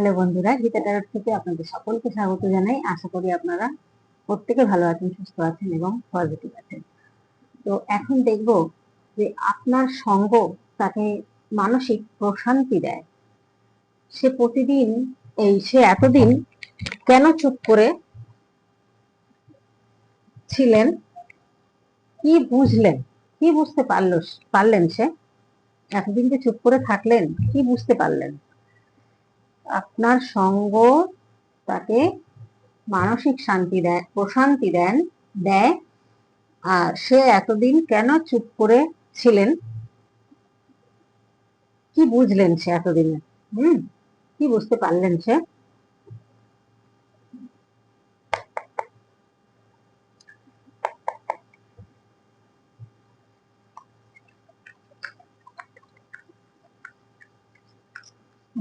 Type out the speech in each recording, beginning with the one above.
Hello বন্ধুরা, Gita tarot থেকে আপনাদের সকলকে স্বাগত জানাই। আশা করি আপনারা প্রত্যেকে ভালো আছেন, সুস্থ আছেন এবং পজিটিভ আছেন। তো এখন দেখব যে আপনার সঙ্গ তাকে মানসিক প্রশান্তি দেয়। সে প্রতিদিন, এই সে এতদিন কেন চুপ করে ছিলেন? কি বুঝলেন? কি বুঝতে পারল পারলেন সে? এতদিন যে চুপ করে থাকলেন, কি বুঝতে পারলেন? আপনার সঙ্গ তাকে মানসিক শান্তি দেয়, প্রশান্তি দেন, দেয়। আর সে এতদিন কেন চুপ করে ছিলেন? কি বুঝলেন সে এতদিনে? হম, কি বুঝতে পারলেন সে?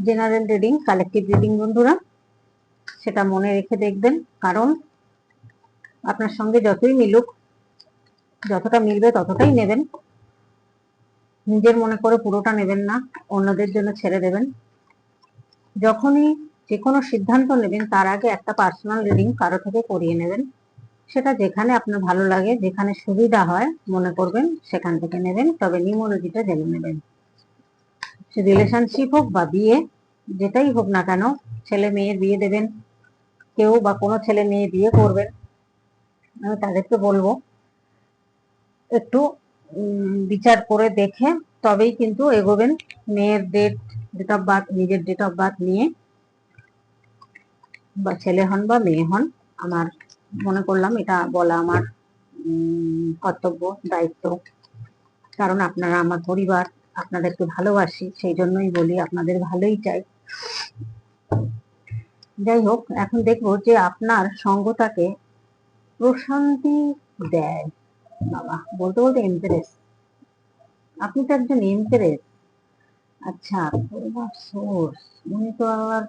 জেনারেল রিডিং কালেকটিভ রিডিং বন্ধুরা, সেটা মনে রেখে দেখবেন, কারণ আপনার সঙ্গে যতই মিলুক, যতটা মিলবে ততটাই নেবেন। নিজের মনে করে পুরোটা নেবেন না, অন্যদের জন্য ছেড়ে দেবেন। যখনই যে কোনো সিদ্ধান্ত নেবেন, তার আগে একটা পার্সোনাল রিডিং কারও থেকে করিয়ে নেবেন। সেটা যেখানে আপনার ভালো লাগে, যেখানে সুবিধা হয়, মনে করবেন, সেখান থেকে নেবেন, তবে নিউমোলজিটা জেনে নেবেন। রিলেশনশিপ হোক বা বিয়ে যেটাই হোক না কেন, ছেলে মেয়ের বিয়ে দেবেন, কেউ বা কোনো ছেলে মেয়ে বিয়ে করবেন, আমি তাদেরকে বলব, একটু বিচার করে দেখে তবেই কিন্তু এগোবেন, মেয়ের ডেট ডেট অফ বার্থ নিজের ডেট অফ বার্থ নিয়ে, বা ছেলে হন বা মেয়ে হন, আমার মনে করলাম এটা বলা আমার কর্তব্য, দায়িত্ব, কারণ আপনারা আমার পরিবার, আপনাদেরকে ভালোবাসি, সেই জন্যই বলি আপনাদের ভালোই চাই। যাই হোক এখন দেখব যে আপনার সঙ্গটাকে প্রশান্তি দেয়। বাবা, বলতে বলতে এমপ্রেস আপনি তো একজন এমপ্রেস আচ্ছা সোর্স উনি তো আবার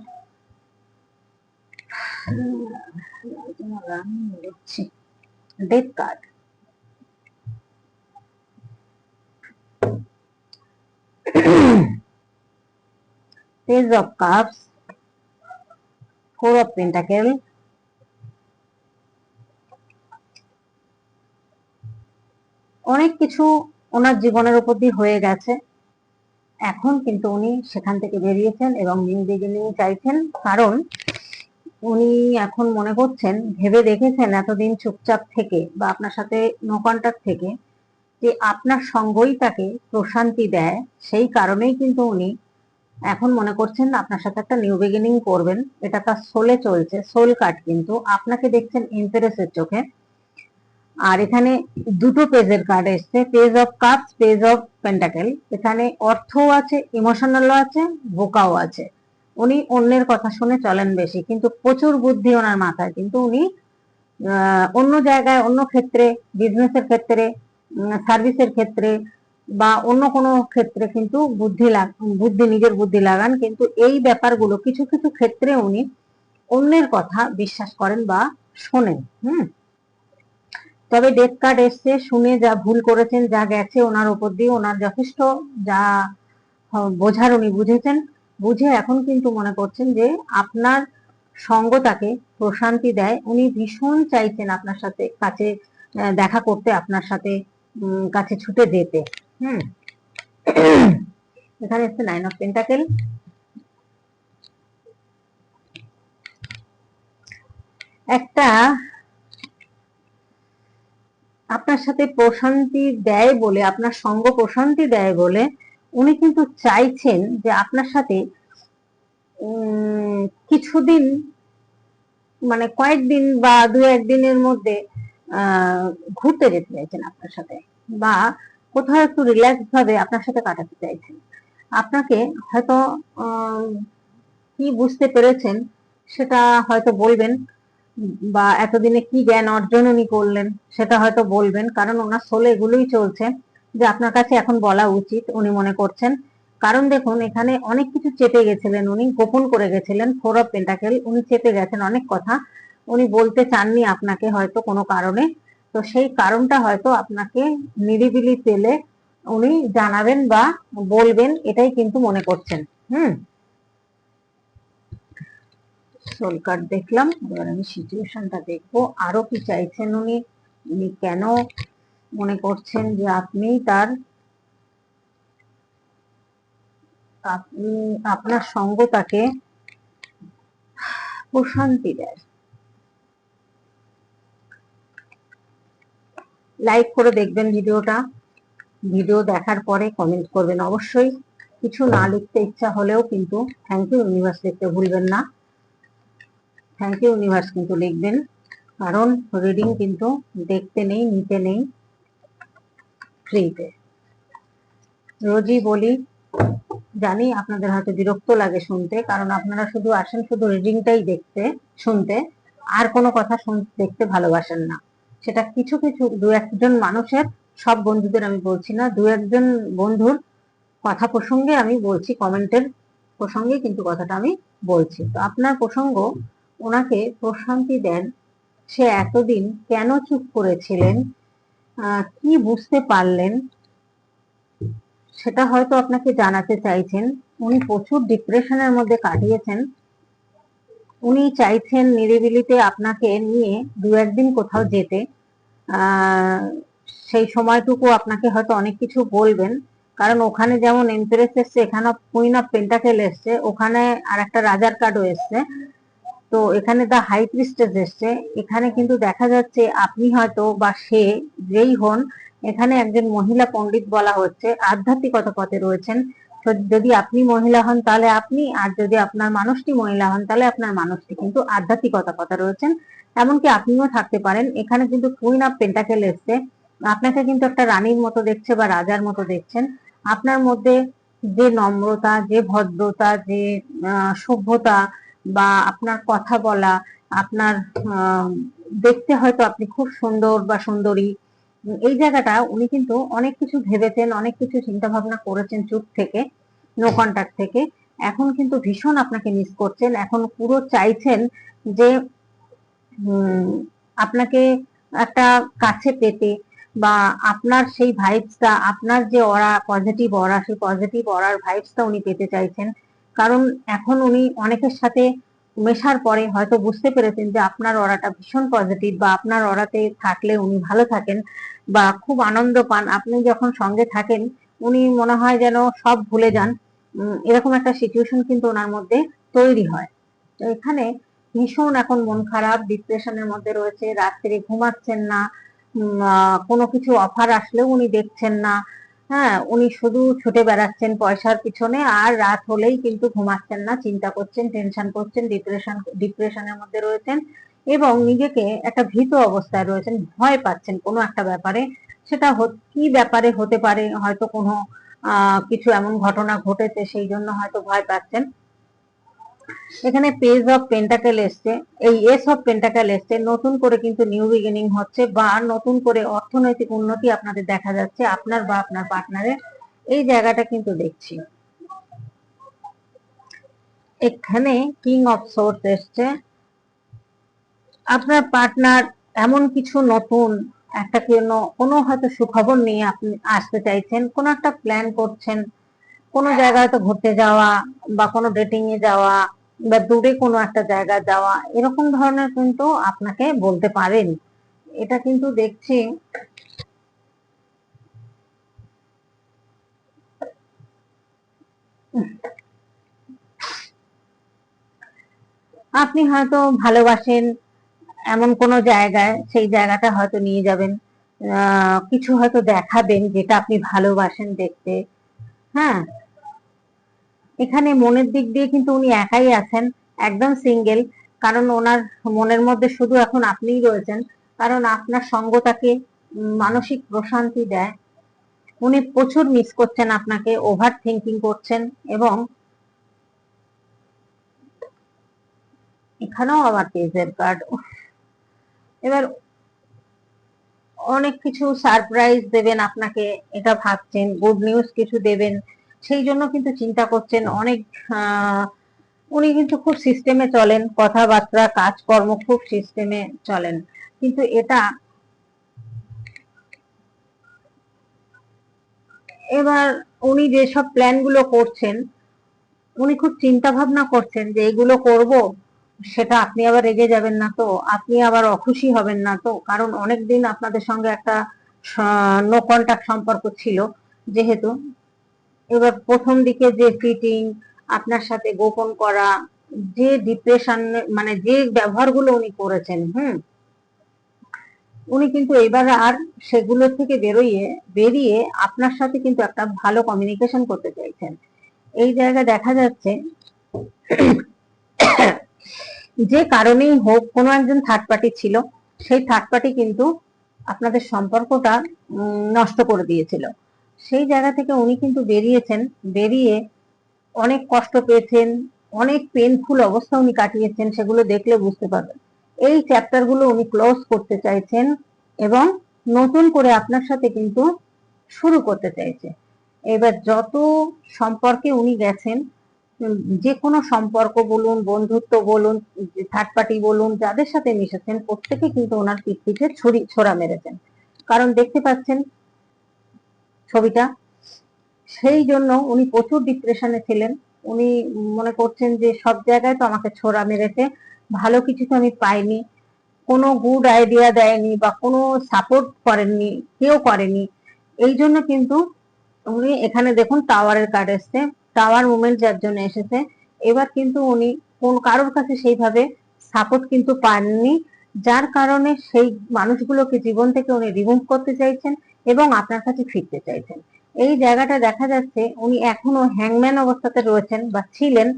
death card Page of Cups, Four of Pentacles, অনেক কিছু ওনার জীবনের উপর দিয়ে হয়ে গেছে। এখন কিন্তু উনি সেখান থেকে বেরিয়েছেন এবং নিউ বিগিনিং চাইছেন। কারণ উনি এখন মনে করছেন ভেবে দেখেছেন এতদিন চুপচাপ থেকে বা আপনার সাথে নো কন্ট্যাক্ট থেকে যে আপনার সঙ্গই তাকে প্রশান্তি দেয়। সেই কারণেই কিন্তু উনি এখন মনে করছেন আপনার সাথে একটা নিউ বিগিনিং করবেন, এটা তার সোলে চলছে সোল কার্ড কিন্তু। আপনাকে দেখছেন ইন্টারেস্টের চোখে। আর এখানে দুটো পেজের কার্ড এসছে page of cups page of pentacle এখানে অর্থও আছে ইমোশনালও আছে, বোকাও আছে। উনি অন্যের কথা শুনে চলেন বেশি, কিন্তু প্রচুর বুদ্ধি ওনার মাথায়। কিন্তু উনি অন্য জায়গায়, অন্য ক্ষেত্রে বিজনেসের ক্ষেত্রে সার্ভিসের ক্ষেত্রে বা অন্য কোনো ক্ষেত্রে কিন্তু বুদ্ধি বুদ্ধি, নিজের বুদ্ধি লাগান, কিন্তু এই ব্যাপারগুলো কিছু কিছু ক্ষেত্রে উনি অন্যের কথা বিশ্বাস করেন বা শোনেন, হুম? তবে ডেথ কার্ড এসছে, শুনে যা ভুল করেছেন, যা গেছে ওনার উপর দিয়ে ওনার যথেষ্ট যা বোঝার উনি বুঝেছেন। বুঝে এখন কিন্তু মনে করছেন যে আপনার সঙ্গ তাকে প্রশান্তি দেয়। উনি ভীষণ চাইছেন আপনার সাথে কাছে দেখা করতে, আপনার সাথে কাছে ছুটে যেতে। হুম। এখানে হচ্ছে নাইন অফ পেন্টাকেল একটা আপনার সাথে প্রশান্তি দেয় বলে, আপনার সঙ্গ প্রশান্তি দেয় বলে উনি কিন্তু চাইছেন যে আপনার সাথে কিছুদিন মানে কয়েকদিন বা দু একদিনের মধ্যে ঘুরতে যেতে চাইছেন আপনার সাথে বা কোথাও একটু রিল্যাক্স ভাবে আপনার সাথে কাটাতে চাইছেন। আপনাকে হয়তো কি বুঝতে পেরেছেন সেটা হয়তো বলবেন বা এতদিনে কি জ্ঞান অর্জন উনি করলেন সেটা হয়তো বলবেন। কারণ ওনার সোলে এগুলোই চলছে যে আপনার কাছে এখন বলা উচিত, উনি মনে করছেন। কারণ দেখুন, এখানে অনেক কিছু চেপে গেছিলেন উনি, গোপন করে গেছিলেন ফোর অফ পেন্টাকেল উনি চেপে গেছেন অনেক কথা। উনি বলতে চাননি আপনাকে হয়তো কোনো কারণে। তো সেই কারণটা হয়তো আপনাকে নিরিবিলি পেলে উনি জানাবেন বা বলবেন, এটাই কিন্তু মনে করছেন। হুম? সোল কার্ড দেখলাম, এবার আমি সিচুয়েশনটা দেখব। আরও কি চাইছেন উনি? উনি কেন মনে করছেন যে আপনি তার আপনি আপনার সঙ্গ তাকে প্রশান্তি দেয়? লাইক করে দেখবেন ভিডিওটা। ভিডিও দেখার পরে কমেন্ট করবেন অবশ্যই। কিছু না লিখতে ইচ্ছা হলেও কিন্তু থ্যাংক ইউ ইউনিভার্স লিখতে ভুলবেন না। থ্যাংক ইউ ইউনিভার্স কিন্তু লিখবেন। কারণ রিডিং কিন্তু দেখতে নেই, নিতে নেই। ফ্রিতে রোজই বলি, জানি আপনাদের হয়তো বিরক্ত লাগে শুনতে, কারণ আপনারা শুধু আসেন শুধু রিডিংটাই দেখতে, শুনতে। আর কোনো কথা দেখতে ভালোবাসেন না। সেটা কিছু কিছু, দু একজন মানুষের, সব বন্ধুদের আমি বলছি না, দু একজন বন্ধুর কথা প্রসঙ্গে আমি বলছি কমেন্টের প্রসঙ্গে কিন্তু কথাটা আমি বলছি। তো আপনার প্রসঙ্গ, ওনাকে প্রশান্তি দেন, সে এতদিন কেন চুপ করেছিলেন কি বুঝতে পারলেন, সেটা হয়তো আপনাকে জানাতে চাইছেন। উনি প্রচুর ডিপ্রেশনের মধ্যে কাটিয়েছেন। উনি চাইছেন নিরিবিলিতে আপনাকে নিয়ে দু একদিন কোথাও যেতে। সেই সময়টুকু আপনাকে হয়তো অনেক কিছু বলবেন। কারণ ওখানে যেমন এমপ্রেস এসছে, এখানে কুইন অফ পেন্টাকেল এসছে, ওখানে আর একটা রাজার কার্ডও এসছে। তো এখানে দা হাই প্রিস্টেস এসছে। এখানে কিন্তু দেখা যাচ্ছে আপনি হয়তো বা সে যেই হন, এখানে একজন মহিলা পণ্ডিত বলা হচ্ছে, আধ্যাত্মিকতা পথে রয়েছেন। যদি আপনি মহিলা হন তাহলে আপনি, আর যদি আপনার মানুষটি মহিলা হন তাহলে আপনার মানুষটি কিন্তু আধ্যাত্মিকতা কথা রয়েছেন। এমনকি আপনিও থাকতে পারেন, এখানে কিন্তু কুইন অফ পেন্টাকেল এসছে। আপনাকে কিন্তু একটা রানীর মতো দেখছে বা রাজার মতো দেখছেন। আপনার মধ্যে যে নম্রতা, যে ভদ্রতা, যে সভ্যতা বা আপনার কথা বলা, আপনার দেখতে হয়তো আপনি খুব সুন্দর বা সুন্দরী জায়গাটা উনি কিন্তু অনেক কিছু ভেবেছেন, অনেক কিছু চিন্তা ভাবনা করেছেন চুপ থেকে নো কন্টাক্ট থেকে। এখন কিন্তু ভীষণ আপনাকে মিস করছেন। এখন পুরো চাইছেন যে আপনাকে একটা কাছে পেতে বা আপনার সেই ভাইবসটা আপনার যে অরা পজিটিভ অরা সেই পজিটিভ অরার ভাইবসটা উনি পেতে চাইছেন। কারণ এখন উনি অনেকের সাথে মেশার পরে হয়তো বুঝতে পেরেছেন যে আপনার অরাটা ভীষণ পজিটিভ বা আপনার অরাতে থাকলে উনি ভালো থাকেন বা খুব আনন্দ পান। আপনি যখন সঙ্গে থাকেন, উনি মনে হয় যেন সব ভুলে যান। এরকম একটা সিচুয়েশন কিন্তু ওনার মধ্যে তৈরি হয়। তো এখানে ভীষণ এখন মন খারাপ ডিপ্রেশনের মধ্যে রয়েছে, রাত্রে ঘুমাচ্ছেন না কোনো কিছু অফার আসলেও উনি দেখছেন না। হ্যাঁ উনি শুধু ছুটে বেড়াচ্ছেন পয়সার পিছনে আর রাত হলেই কিন্তু ঘুমাচ্ছেন না, চিন্তা করছেন টেনশন করছেন ডিপ্রেশন ডিপ্রেশনের মধ্যে রয়েছেন এবং নিজেকে একটা ভীত অবস্থায় রয়েছেন, ভয় পাচ্ছেন কোনো একটা ব্যাপারে। সেটা কি ব্যাপারে হতে পারে? হয়তো কোনো কিছু এমন ঘটনা ঘটেছে, সেই জন্য হয়তো ভয় পাচ্ছেন। এখানে পেজ অফ পেন্টাকেল এসছে। এই এস অফ পেন্টাকেল এসছে। নতুন করে কিন্তু নিউ বিগিনিং হচ্ছে বা নতুন করে অর্থনৈতিক উন্নতি আপনাদের দেখা যাচ্ছে আপনার বা আপনার পার্টনারের এই জায়গাটা কিন্তু দেখছি। এখানে কিং অফ সোর্স এসছে। আপনার পার্টনার এমন কিছু নতুন একটা কোনো কোনো হয়তো সুখবর নিয়ে আপনি আসতে চাইছেন, কোনো একটা প্ল্যান করছেন, কোনো জায়গায় তো ঘুরতে যাওয়া বা কোনো ডেটিং এ যাওয়া বা দূরে কোনো একটা জায়গা যাওয়া, এরকম ধরনের কিন্তু আপনাকে বলতে পারেন। এটা কিন্তু দেখছি। আপনি হয়তো ভালোবাসেন এমন কোনো জায়গায়, সেই জায়গাটা হয়তো নিয়ে যাবেন। কিছু হয়তো দেখাবেন যেটা আপনি ভালোবাসেন দেখতে। হ্যাঁ? এখানে মনের দিক দিয়ে কিন্তু উনি একাই আছেন, একদম সিঙ্গেল কারণ ওনার মনের মধ্যে শুধু এখন আপনিই রয়েছেন, কারণ আপনার সঙ্গ তাকে মানসিক প্রশান্তি দেয়। উনি প্রচুর মিস করছেন আপনাকে ওভার থিঙ্কিং করছেন এবং এখানেও আবার পেজের কার্ড এবার অনেক কিছু সারপ্রাইজ দেবেন আপনাকে, এটা ভাবছেন গুড নিউজ কিছু দেবেন। সেই জন্য কিন্তু চিন্তা করছেন অনেক উনি কিন্তু খুব সিস্টেমে চলেন, কথাবার্তা, কাজকর্ম খুব সিস্টেমে চলেন। কিন্তু এটা এবার উনি যেসব প্ল্যানগুলো করছেন, উনি খুব চিন্তা ভাবনা করছেন যে এগুলো করব, সেটা আপনি আবার রেগে যাবেন না তো, আপনি আবার অখুশি হবেন না তো। কারণ অনেক দিন আপনাদের সঙ্গে একটা নো কন্টাক্ট সম্পর্ক ছিল, যেহেতু এবার প্রথম দিকে যে ফিটিং আপনার সাথে গোপন করা, যে ডিপ্রেশন মানে যে ব্যবহারগুলো উনি করেছেন, হুম? উনি কিন্তু এবার আর সেগুলো থেকে বেরোইয়ে, বেরিয়ে আপনার সাথে কিন্তু একটা ভালো কমিউনিকেশন করতে চাইছেন। এই জায়গায় দেখা যাচ্ছে, যে কারণেই হোক, কোনো একজন থার্ড পার্টি ছিল, সেই থার্ড পার্টি কিন্তু আপনাদের সম্পর্কটা নষ্ট করে দিয়েছিল। সেই জায়গা থেকে উনি কিন্তু বেরিয়েছেন, বেরিয়ে অনেক কষ্ট পেয়েছেন, অনেক পেনফুল অবস্থা উনি কাটিয়েছেন, সেগুলো দেখলে বুঝতে পারবেন। এই চ্যাপ্টারগুলো উনি ক্লোজ করতে চাইছেন এবং নতুন করে আপনার সাথে কিন্তু শুরু করতে চাইছে। এবার যত সম্পর্কে উনি গেছেন যে কোনো সম্পর্ক বলুন, বন্ধুত্ব বলুন থার্ড পার্টি বলুন, যাদের সাথে মিশেছেন, প্রত্যেকে কিন্তু ওনার পিঠ পিঠে ছড়ি ছোড়া মেরেছেন। কারণ দেখতে পাচ্ছেন ছবিটা। সেই জন্য উনি প্রচুর ডিপ্রেশনে ছিলেন। উনি মনে করছেন যে, সব জায়গায় তো আমাকে ছোড়া মেরেছে, ভালো কিছু তো আমি পাইনি। কোনো গুড আইডিয়া দেয়নি বা কোনো সাপোর্ট করেননি, কেউ করেনি। এই জন্য কিন্তু উনি এখানে দেখুন টাওয়ারের কার্ড এসছে টাওয়ার মুভমেন্ট যার জন্য এসেছে। এবার কিন্তু উনি কোন কারোর কাছে সেইভাবে সাপোর্ট কিন্তু পাননি, যার কারণে সেই মানুষগুলোকে জীবন থেকে উনি রিমুভ করতে চাইছেন। এবং আপনার কাছে ফিরতে চাইছেন। এই জায়গাটা দেখা যাচ্ছে উনি এখনও হ্যাংম্যান অবস্থাতে রয়েছেন বা ছিলেন।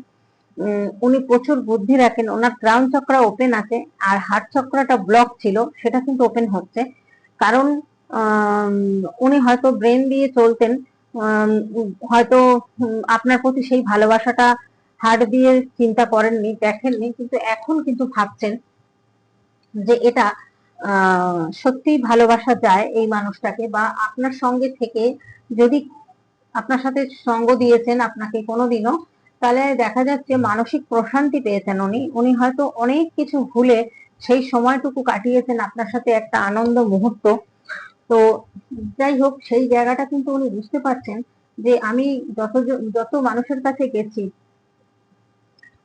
উনি প্রচুর বুদ্ধি রাখেন। ওনার ক্রাউন চক্র ওপেন আছে আর হার্ট চক্রটা ব্লক ছিল, সেটা কিন্তু ওপেন হচ্ছে। কারণ উনি হয়তো ব্রেন দিয়ে চলতেন হয়তো আপনার প্রতি সেই ভালোবাসাটা হার্ট দিয়ে চিন্তা করেননি, দেখেননি, কিন্তু এখন কিন্তু ভাবছেন যে এটা সত্যি ভালোবাসা যায় এই মানুষটাকে বা আপনার সঙ্গে থেকে যদি আপনার সাথে সঙ্গ দিয়েছেন আপনাকে কোনোদিনও, তাহলে দেখা যাচ্ছে মানসিক প্রশান্তি পেয়েছেন উনি। উনি হয়তো অনেক কিছু ভুলে সেই সময়টুকু কাটিয়েছেন আপনার সাথে একটা আনন্দ মুহূর্ত। তো যাই হোক, সেই জায়গাটা কিন্তু উনি বুঝতে পারছেন যে আমি যত যত মানুষের কাছে গেছি,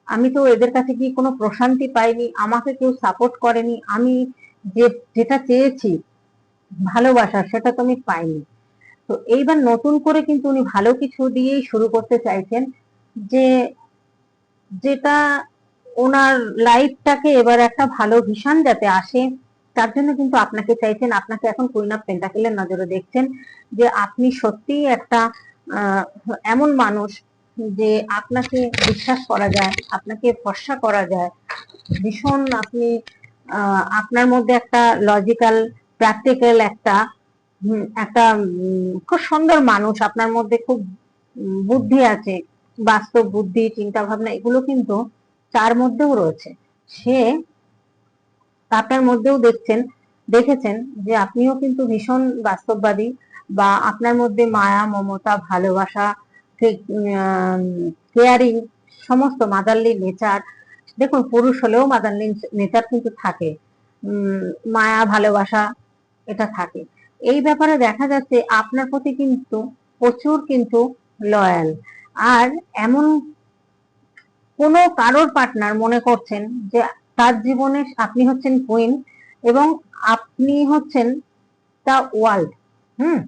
আমি তো এদের কাছে কি কোনো প্রশান্তি পাইনি, আমাকে কেউ সাপোর্ট করেনি, আমি যে যেটা চেয়েছি, ভালোবাসা সেটা তো আমি পাইনি। তো এইবার নতুন করে কিন্তু উনি ভালো কিছু দিয়েই শুরু করতে চাইছেন যে, যেটা ওনার লাইফটাকে এবার একটা ভালো ভীষণ যাতে আসে, তার জন্য কিন্তু আপনাকে চাইছেন, আপনাকে এখন কুইন অফ পেন্টাকেলের নজরে দেখছেন যে আপনি সত্যিই একটা এমন মানুষ যে আপনাকে বিশ্বাস করা যায়, আপনাকে ভরসা করা যায়, ভীষণ আপনি আপনার মধ্যে একটা লজিক্যাল প্র্যাকটিক্যাল একটা একটা খুব সুন্দর মানুষ আপনার মধ্যে খুব বুদ্ধি আছে, বাস্তব বুদ্ধি, চিন্তা ভাবনা, এগুলো কিন্তু তার মধ্যেও রয়েছে। সে আপনার মধ্যেও দেখছেন, দেখেছেন যে আপনিও কিন্তু ভীষণ বাস্তববাদী বা আপনার মধ্যে মায়া, মমতা, ভালোবাসা কেয়ারিং সমস্ত মাদারলি নেচার দেখুন, পুরুষ হলেও মাদারলি নেচার কিন্তু থাকে। মায়া, ভালোবাসা, এটা থাকে। এই ব্যাপারে দেখা যাচ্ছে আপনার প্রতি কিন্তু প্রচুর কিন্তু লয়াল আর এমন কোনো কারোর পার্টনার মনে করছেন যে তার জীবনে আপনি হচ্ছেন কুইন এবং আপনি হচ্ছেন দ্য ওয়ার্ল্ড হুম?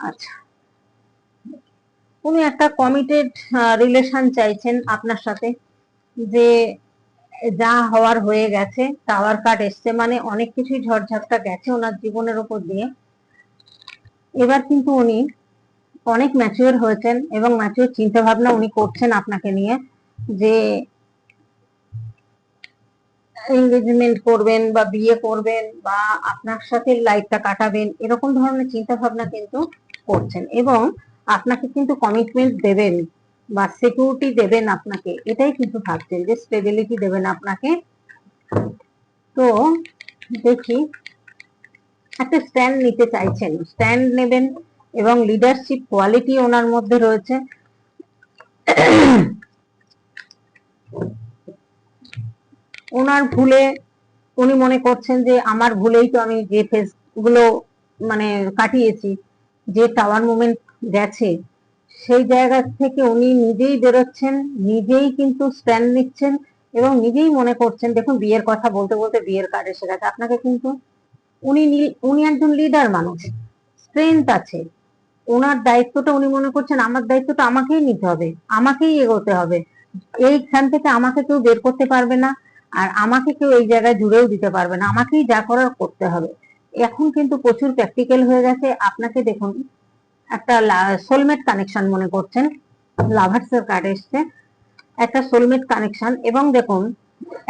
আচ্ছা। উনি একটা কমিটেড রিলেশন চাইছেন আপনার সাথে যে যা হওয়ার হয়ে গেছে টাওয়ার কার্ড এসছে মানে অনেক কিছুই ঝড়ঝাপটা গেছে ওনার জীবনের উপর দিয়ে। এবার কিন্তু উনি অনেক ম্যাচিওর হয়েছেন এবং ম্যাচিওর চিন্তা ভাবনা উনি করছেন আপনাকে নিয়ে যে এঙ্গেজমেন্ট করবেন বা বিয়ে করবেন বা আপনার সাথে লাইফটা কাটাবেন, এরকম ধরনের চিন্তা ভাবনা কিন্তু করছেন। এবং আপনাকে কিন্তু কমিটমেন্ট দেবেন বা সিকিউরিটি দেবেন আপনাকে, এটাই কিন্তু ভাবছেন যে স্টেবিলিটি দেবেন আপনাকে। তো দেখি, একটা স্ট্যান্ড নিতে চাইছেন স্ট্যান্ড নেবেন এবং লিডারশিপ কোয়ালিটি ওনার মধ্যে রয়েছে। ওনার ভুলে উনি মনে করছেন যে আমার ভুলেই তো আমি যে ফেসগুলো মানে কাটিয়েছি, যে টাওয়ার মুভমেন্ট গেছে। সেই জায়গা থেকে উনি নিজেই বেরোচ্ছেন, নিজেই কিন্তু স্ট্যান্ড নিচ্ছেন এবং নিজেই মনে করছেন, দেখুন বিয়ের কথা বলতে বলতে বিয়ের কার্ড এসে গেছে। আপনাকে কিন্তু উনি উনি একজন লিডার মানুষ স্ট্রেংথ আছে। ওনার দায়িত্বটা উনি মনে করছেন, আমার দায়িত্বটা আমাকেই নিতে হবে, আমাকেই এগোতে হবে। এইখান থেকে আমাকে কেউ বের করতে পারবে না আর আমাকে কেউ এই জায়গায় জুড়েও দিতে পারবে না। আমাকেই যা করার করতে হবে। এখন কিন্তু প্রচুর প্র্যাকটিক্যাল হয়ে গেছে। আপনাকে দেখুন একটা সোলমেট কানেকশন মনে করছেন লাভার্স এর কার্ড এসছে, একটা সোলমেট কানেকশন এবং দেখুন,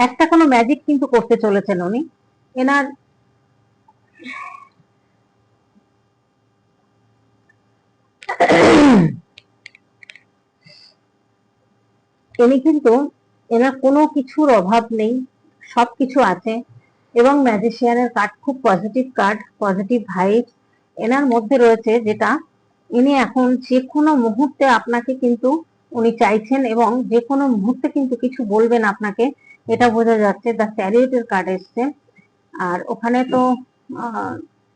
একটা কোনো ম্যাজিক কিন্তু করতে চলেছেন উনি। এনার ইনি কিন্তু এনার কোনো কিছুর অভাব নেই, সবকিছু আছে এবং ম্যাজিশিয়ানের কার্ড খুব পজিটিভ কার্ড পজিটিভ ভাইব এনার মধ্যে রয়েছে যেটা ইনি এখন যে কোনো মুহূর্তে আপনাকে কিন্তু উনি চাইছেন এবং যে কোনো মুহূর্তে কিন্তু কিছু বলবেন আপনাকে, এটা বোঝা যাচ্ছে দ্য চ্যারিয়টের কার্ড এসছে। আর ওখানে তো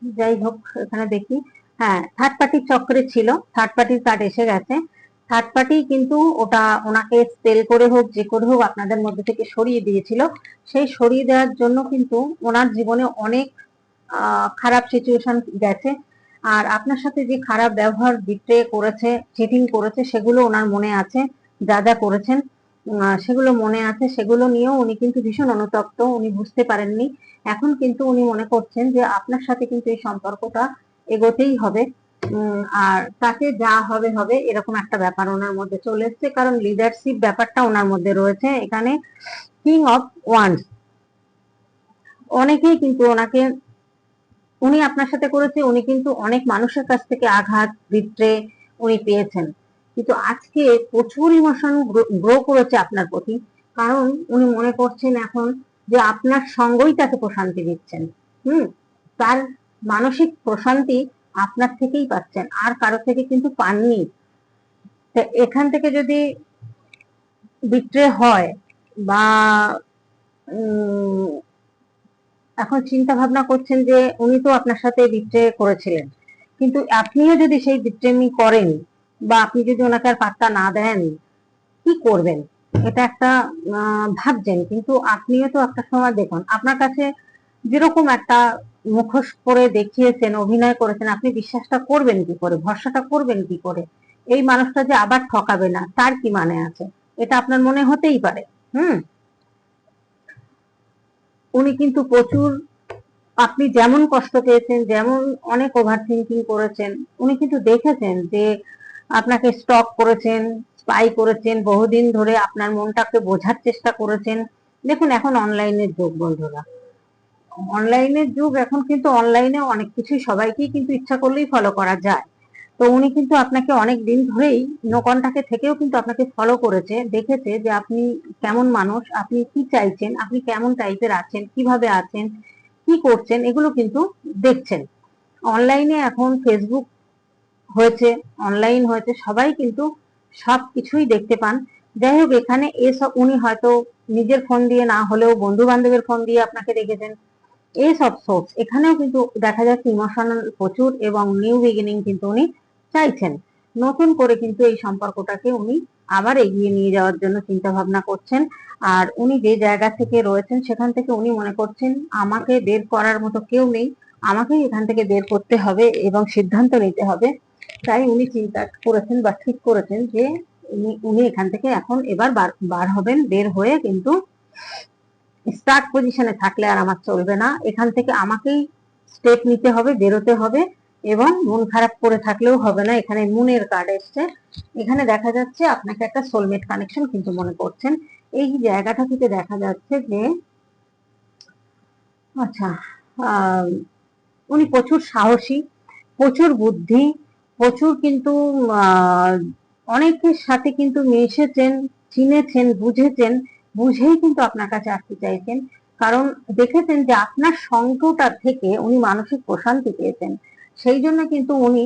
যাই হোক, এখানে দেখি। হ্যাঁ থার্ড পার্টির চক্রে ছিল থার্ড পার্টির কার্ড এসে গেছে। থার্ড পার্টি কিন্তু ওটা ওনাকে স্পেল করে হোক, যে করে হোক, আপনাদের মধ্যে থেকে সরিয়ে দিয়েছিল। সেই সরিয়ে দেওয়ার জন্য কিন্তু ওনার জীবনে অনেক খারাপ সিচুয়েশন গেছে। আর আপনার সাথে যে খারাপ ব্যবহার বিট্রে করেছে চিটিং করেছে, সেগুলো ওনার মনে আছে, যা যা করেছেন সেগুলো মনে আছে, সেগুলো নিয়েও উনি কিন্তু ভীষণ অনুতপ্ত, উনি বুঝতে পারেননি। এখন কিন্তু উনি মনে করছেন যে আপনার সাথে কিন্তু এই সম্পর্কটা এগোতেই হবে। আর তাকে যা হবে হবে এরকম একটা ব্যাপার ওনার মধ্যে চলে এসছে। কারণ লিডারশিপ ব্যাপারটা ওনার মধ্যে রয়েছে। এখানে কিং অফ ওয়ান্স অনেকেই কিন্তু ওনাকে উনি আপনার সাথে করেছে, উনি কিন্তু অনেক মানুষের কাছ থেকে আঘাত, বিট্রে উনি পেয়েছেন। কিন্তু আজকে প্রচুর ইমোশন গ্রো করেছে আপনার প্রতি, কারণ উনি মনে করছেন এখন যে আপনার সঙ্গই তাকে প্রশান্তি দিচ্ছেন। হুম? তার মানসিক প্রশান্তি আপনার থেকেই পাচ্ছেন, আর কারও থেকে কিন্তু পাননি। এখান থেকে যদি বিট্রে হয় বা এখন চিন্তা ভাবনা করছেন যে উনি তো আপনার সাথে বিট্রে করেছিলেন। কিন্তু আপনিও যদি সেই বিট্রেমি করেন বা আপনি যদি ওনাকে আর পাত্তা না দেন, কি করবেন? এটা একটা ভাবছেন। কিন্তু আপনিও তো একটা সময় দেখুন, আপনার কাছে যেরকম একটা মুখোশ করে দেখিয়েছেন, অভিনয় করেছেন, আপনি বিশ্বাসটা করবেন কি করে? ভরসাটা করবেন কি করে? এই মানুষটা যে আবার ঠকাবে না, তার কি মানে আছে? এটা আপনার মনে হতেই পারে, হুম? উনি কিন্তু প্রচুর, আপনি যেমন কষ্ট পেয়েছেন, যেমন অনেক ওভার থিঙ্কিং করেছেন, উনি কিন্তু দেখেছেন যে আপনাকে স্টক করেছেন স্পাই করেছেন, বহুদিন ধরে আপনার মনটাকে বোঝার চেষ্টা করেছেন। দেখুন, এখন অনলাইনের যুগ বন্ধুরা। অনলাইনের যুগ এখন কিন্তু অনলাইনে অনেক কিছুই সবাইকেই কিন্তু ইচ্ছা করলেই ফলো করা যায়। তো উনি কিন্তু আপনাকে অনেক দিন ধরেই নো কন্টাক্টে থেকেও কিন্তু আপনাকে ফলো করেছে, দেখেছে যে আপনি কেমন মানুষ, আপনি কি চাইছেন, আপনি কেমন টাইপের আছেন, কীভাবে আছেন, কি করছেন, এগুলো কিন্তু দেখছেন। অনলাইনে এখন ফেসবুক হয়েছে অনলাইন হয়েছে, সবাই কিন্তু সব কিছুই দেখতে পান। যাই হোক, এখানে এসব উনি হয়তো নিজের ফোন দিয়ে না হলেও বন্ধু বান্ধবের ফোন দিয়ে আপনাকে দেখেছেন। এইসব সোর্স এখানেও কিন্তু দেখা যাচ্ছে ইমোশনাল প্রচুর এবং নিউ বিগিনিং কিন্তু উনি চাইছেন। নতুন করে কিন্তু এই সম্পর্কটাকে উনি আবার এগিয়ে নিয়ে যাওয়ার জন্য চিন্তা ভাবনা করছেন। আর উনি যে জায়গা থেকে রয়েছেন, সেখান থেকে উনি মনে করছেন, আমাকে বের করার মতো কেউ নেই। আমাকেই এখান থেকে বের করতে হবে এবং সিদ্ধান্ত নিতে হবে। তাই উনি চিন্তা করেছেন বা ঠিক করেছেন যে উনি উনি এখান থেকে এখন এবার বার হবেন, বের হয়ে কিন্তু স্টার্ট পজিশনে থাকলে আর আমার চলবে না। এখান থেকে আমাকেই স্টেপ নিতে হবে, বেরোতে হবে। এবং মন খারাপ করে থাকলেও হবে না। এখানে মুনের কার্ড এসছে। এখানে দেখা যাচ্ছে আপনাকে একটা সোলমেট কানেকশন কিন্তু মনে করছেন। এই জায়গাটা থেকে দেখা যাচ্ছে যে আচ্ছা উনি প্রচুর সাহসী, প্রচুর বুদ্ধি, প্রচুর কিন্তু অনেকের সাথে কিন্তু মিশেছেন, চিনেছেন, বুঝেছেন, বুঝেই কিন্তু আপনার কাছে আসতে চাইছেন। কারণ দেখেছেন যে আপনার সঙ্গটা থেকে উনি মানসিক প্রশান্তি পেয়েছেন। সেই জন্য কিন্তু উনি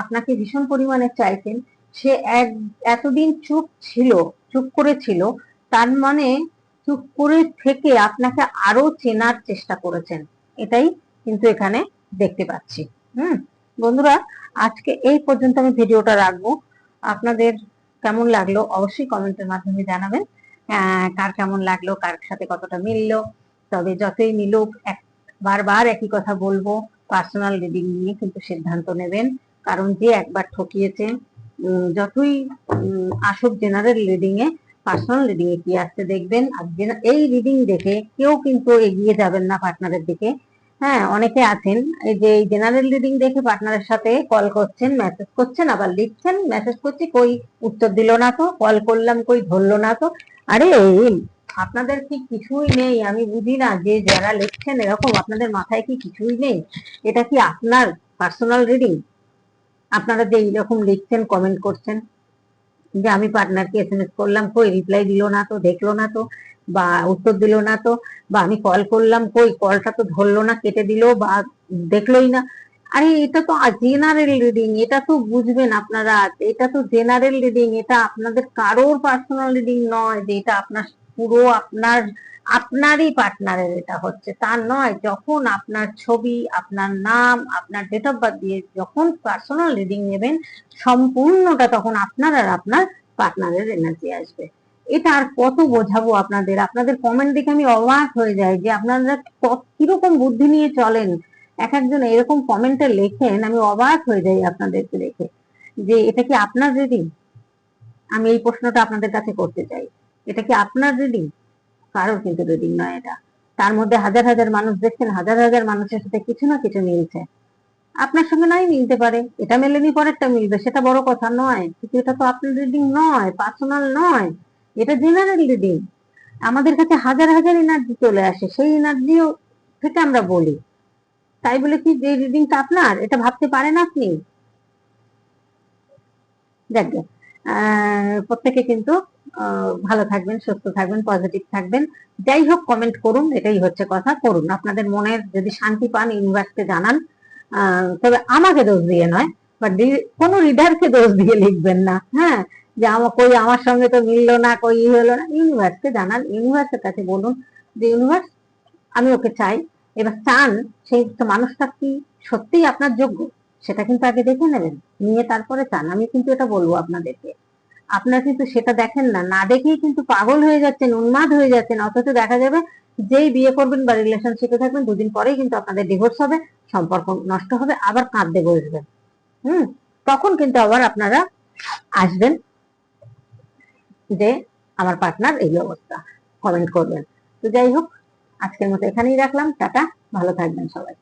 আপনাকে ভীষণ পরিমাণে চাইছেন সে এক, এতদিন চুপ ছিল, চুপ করে ছিল, তার মানে চুপ করে থেকে আপনাকে আরও চেনার চেষ্টা করেছেন। এটাই কিন্তু এখানে দেখতে পাচ্ছি। হুম? বন্ধুরা, আজকে এই পর্যন্ত আমি ভিডিওটা রাখব। আপনাদের কেমন লাগল অবশ্যই কমেন্টের মাধ্যমে জানাবেন। কার কেমন লাগল, কার সাথে কতটা মিললো, তবে যতই মিলুক, এক, বারবার একই কথা বলব। পার্সোনাল রিডিং নিয়ে কিন্তু সিদ্ধান্ত নেবেন। কারণ যে একবার ঠকিয়েছে যতই আসুক জেনারেল রিডিং এ পার্সোনাল রিডিং এ কি আসছে দেখবেন। আর এই রিডিং দেখে কেউ কিন্তু এগিয়ে যাবেন না পার্টনারের দিকে। হ্যাঁ অনেকে আছেন, এই যে এই জেনারেল রিডিং দেখে পার্টনারের সাথে কল করছেন মেসেজ করছেন, আবার লিখছেন মেসেজ করছি, কই উত্তর দিল না তো? কল করলাম, কই ধরলো না তো? আরে আপনাদের কি কিছুই নেই? আমি বুঝি না যে যারা লিখছেন এরকম, আপনাদের মাথায় কি কিছুই নেই? এটা কি আপনার পার্সোনাল রিডিং আপনারা যে এইরকম লিখছেন কমেন্ট করছেন, যে আমি পার্টনারকে এস এম এস করলাম, কই রিপ্লাই দিল না তো, দেখল না তো, বা উত্তর দিল না তো, বা আমি কল করলাম, কই কলটা তো ধরলো না, কেটে দিল, বা দেখলোই না। আরে এটা তো জেনারেল রিডিং এটা তো বুঝবেন আপনারা, এটা তো জেনারেল রিডিং এটা আপনাদের কারোর পার্সোনাল রিডিং নয়, যে এটা আপনার পুরো আপনার, আপনারই পার্টনারের এটা হচ্ছে। তা নয়, যখন আপনার ছবি, আপনার নাম, আপনার ডেট অফ বার্থ দিয়ে যখন পার্সোনাল রিডিং নেবেন, সম্পূর্ণটা তখন আপনার আর আপনার পার্টনারের এনার্জি আসবে। এটা আর কত বোঝাবো আপনাদের? আপনাদের কমেন্ট দেখে আমি অবাক হয়ে যাই যে আপনারা কীরকম বুদ্ধি নিয়ে চলেন? এক একজন এরকম কমেন্টে লেখেন, আমি অবাক হয়ে যাই আপনাদেরকে দেখে যে এটা কি আপনার রিডিং আমি এই প্রশ্নটা আপনাদের কাছে করতে চাই। এটা কি আপনার রিডিং কারোর কিন্তু রিডিং নয় এটা। তার মধ্যে হাজার হাজার মানুষ দেখছেন, হাজার হাজার মানুষের সাথে কিছু না কিছু মিলছে। আপনার সঙ্গে নয় মিলতে পারে। এটা মেলেনি, পরেরটা মিলবে। সেটা বড় কথা নয়। কিন্তু এটা তো আপনার রিডিং নয় পার্সোনাল নয়। এটা জেনারেল রিডিং আমাদের কাছে হাজার হাজার এনার্জি চলে আসে। সেই এনার্জিও থেকে আমরা বলি। তাই বলে কি যে রিডিংটা আপনার? এটা ভাবতে পারেন আপনি? দেখবেন। প্রত্যেকে কিন্তু ভালো থাকবেন, সুস্থ থাকবেন পজিটিভ থাকবেন। যাই হোক কমেন্ট করুন, এটাই হচ্ছে কথা, করুন। আপনাদের মনের যদি শান্তি পান, ইউনিভার্সকে জানান। তবে আমাকে দোষ দিয়ে নয় বা কোনো রিডারকে দোষ দিয়ে লিখবেন না হ্যাঁ? যে আমার কই আমার সঙ্গে তো মিললো না, কই ই হলো না, ইউনিভার্সকে জানান, ইউনিভার্সের কাছে বলুন যে, ইউনিভার্স, আমি ওকে চাই। এবার চান, সেই মানুষটা কি সত্যিই আপনার যোগ্য? সেটা কিন্তু আগে দেখে নেবেন। নিয়ে তারপরে চান। আমি কিন্তু এটা বলব আপনাদেরকে। আপনারা কিন্তু সেটা দেখেন না। না দেখেই কিন্তু পাগল হয়ে যাচ্ছেন, উন্মাদ হয়ে যাচ্ছেন। অথচ দেখা যাবে যেই বিয়ে করবেন বা রিলেশনশিপে থাকবেন, দুদিন পরেই কিন্তু আপনাদের ডিভোর্স হবে, সম্পর্ক নষ্ট হবে, আবার কাঁদতে বসবেন হুম? তখন কিন্তু আবার আপনারা আসবেন যে আমার পার্টনার এই অবস্থা। কমেন্ট করবেন। তো যাই হোক, আজকের মতো এখানেই রাখলাম। টাটা। ভালো থাকবেন সবাই।